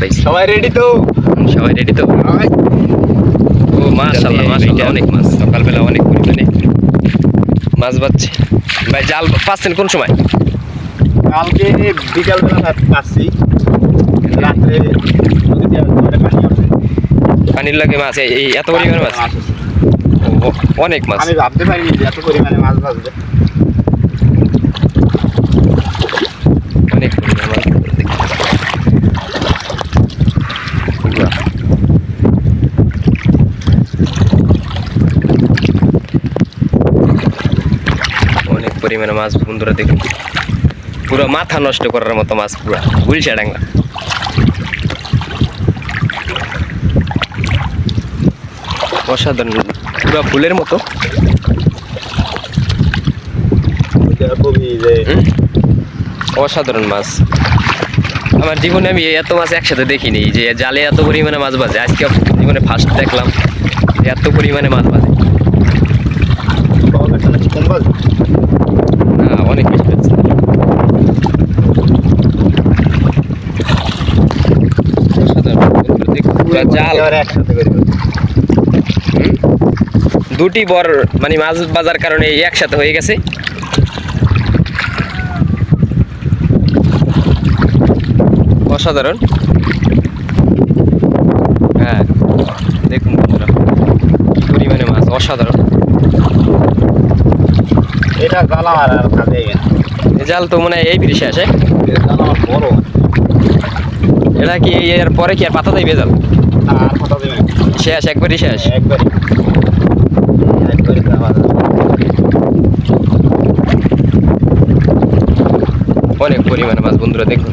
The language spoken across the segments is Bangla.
পাইছি সবাই রেডি তো? সবাই রেডি তো। ও মাশাআল্লাহ মাশাআল্লাহ অনেক মাছ। সকালবেলা অনেক পরিমাণে মাছ বাচ্ছে ভাই জাল পাচ্ছেন কোন সময়? কালকে বিকালবেলা পাচ্ছি। রাত্রে পানির লাগে মাছ এই- এই এত পরিমাণে মাছ? অনেক মাছ। আমি ভাবতে পারিনি যে এত পরিমাণে মাছ বাঁচবে অনেক পরিমাণে মাছ বাহ। অনেক পরিমাণে মাছ বন্ধুরা দেখুন। পুরো মাথা নষ্ট করার মতো মাছ পুরো। গুলশা ডাঙ্গা অসাধারণ। পুরো ফুলের মতো? অসাধারণ মাছ। আমার জীবনে আমি এত মাছ একসাথে দেখিনি যে জালে এত পরিমাণে মাছ বাজে। আজকে জীবনে ফার্স্ট দেখলাম এত পরিমাণে মাছ বাজে পাওয়া যাচ্ছে না কম বাজবে না অনেক বেশি বাজছে অসাধারণ বন্ধুরা দেখুন, পুরা জাল। একসাথে করে দুটি বর মানে মাছ বাজার কারণে একসাথে হয়ে গেছে। অসাধারণ। হ্যাঁ দেখুন বন্ধুরা কি পরিমাণে মাছ অসাধারণ। এটা জ্বালা আর জাল তো মনে হয় এই ব্রিজে আসে আমার বড়। এটা কি এর পরে কি আর পাতা দেবে জাল। শেষ একবারই শেষ? একবারে একবারে অনেক পরিমাণে মাছ বন্ধুরা দেখুন।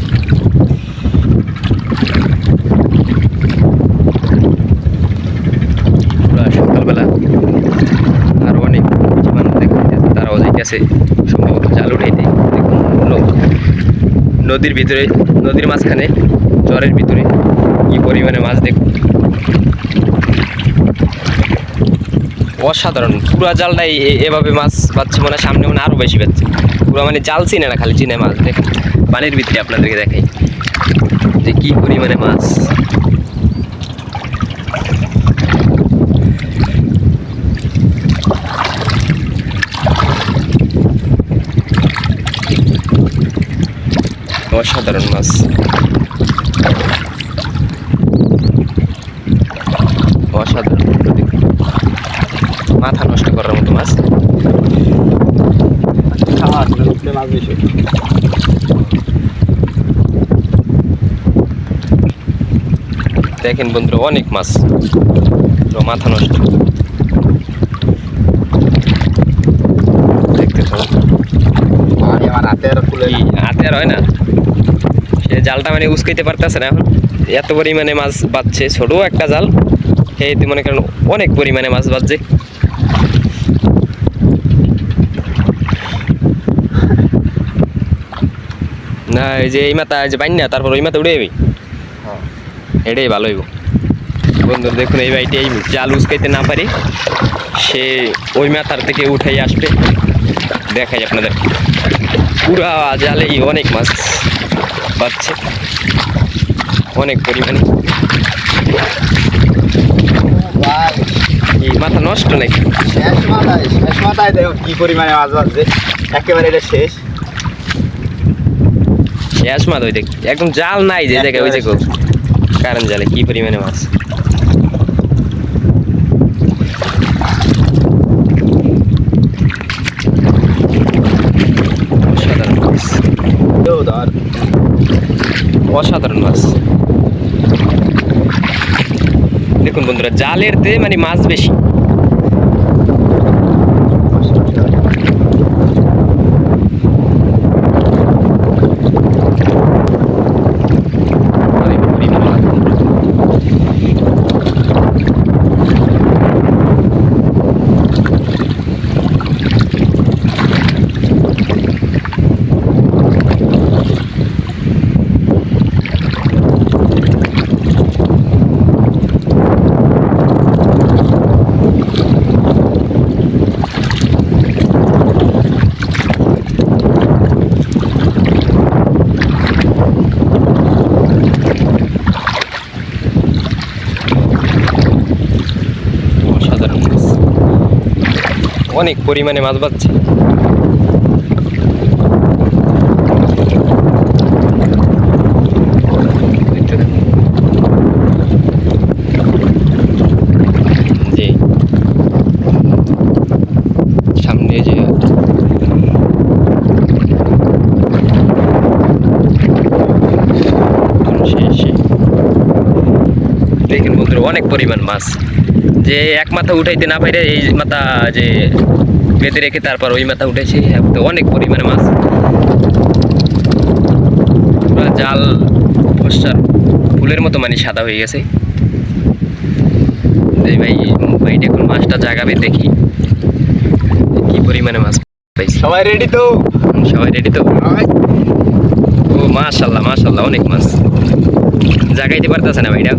সকালবেলা আরও অনেক কিছু মানুষ দেখা তারাও যাইতেছে। সম্ভবত জাল উঠাইতে দেখুন নদীর ভিতরে নদীর মাঝখানে চরের ভিতরে কি পরিমাণে মাছ দেখুন। অসাধারণ। পুরা জালটাই এভাবে মাছ পাচ্ছে মানে সামনে মানে আরও বেশি পাচ্ছে। পুরো মানে জাল চিনে না, খালি চিনে মাছ। দেখ পানির ভিতরে আপনাদেরকে দেখাই। যে কি পরিমাণে মাছ। অসাধারণ মাছ। অসাধারণ মাথা নষ্ট করার মতো মাছ। দেখেন বন্ধুরা অনেক মাছ। মাথা নষ্ট। দেখতে হাতে আর হয় না? সে জালটা মানে উস্কাইতে পারতেছে না এখন। এত পরিমাণে মাছ বাজছে ছোট একটা জাল। সেইতে মনে করেন অনেক পরিমাণে মাছ বাজছে। না এই যে এই মাথা যে বাইন না তারপর ওই মাথা উড়ে যাবি। হ্যাঁ। এটাই ভালো হইব। বন্ধুরা দেখুন এই বাড়িতে এই জাল উস্কাইতে না পারি। সে ওই মাথার থেকে উঠাই আসবে। দেখাই আপনাদের। পুরা জালেই অনেক মাছ পাচ্ছে অনেক পরিমাণে। এই মাথা নষ্ট নাকি? শেষ মাথায় শেষ মাথায় দেখো কি পরিমাণে মাছ বাজছে। একেবারে এটা শেষ। শেষ মাছ ওই দেখ। একদম জাল নাই যে জায়গায় ওই দেখো কারণ জালে কি পরিমাণে মাছ। অসাধারণ মাছ কেউ ধর অসাধারণ মাছ দেখুন বন্ধুরা জালের দে মানে মাছ বেশি অনেক পরিমাণে মাছ বন্ধুরা। অনেক পরিমাণে মাছ বন্ধুরা অনেক পরিমাণ মাছ। যে এক মাথা উঠাইতে না পারে এই মাথা যে বেঁধে রেখে তারপর ওই মাথা উঠেছে তো অনেক পরিমাণে মাছ। জাল ফসার ফুলের মতো মানে সাদা হয়ে গেছে। ভাই ভাই এখন মাছটা জাগাবে দেখি। কি পরিমাণে মাছ পাইছি। সবাই রেডি তো? সবাই রেডি তো? ও মাশাল্লাহ মাশাল্লাহ অনেক মাছ। জাগাইতে পারতেছে না ভাইটা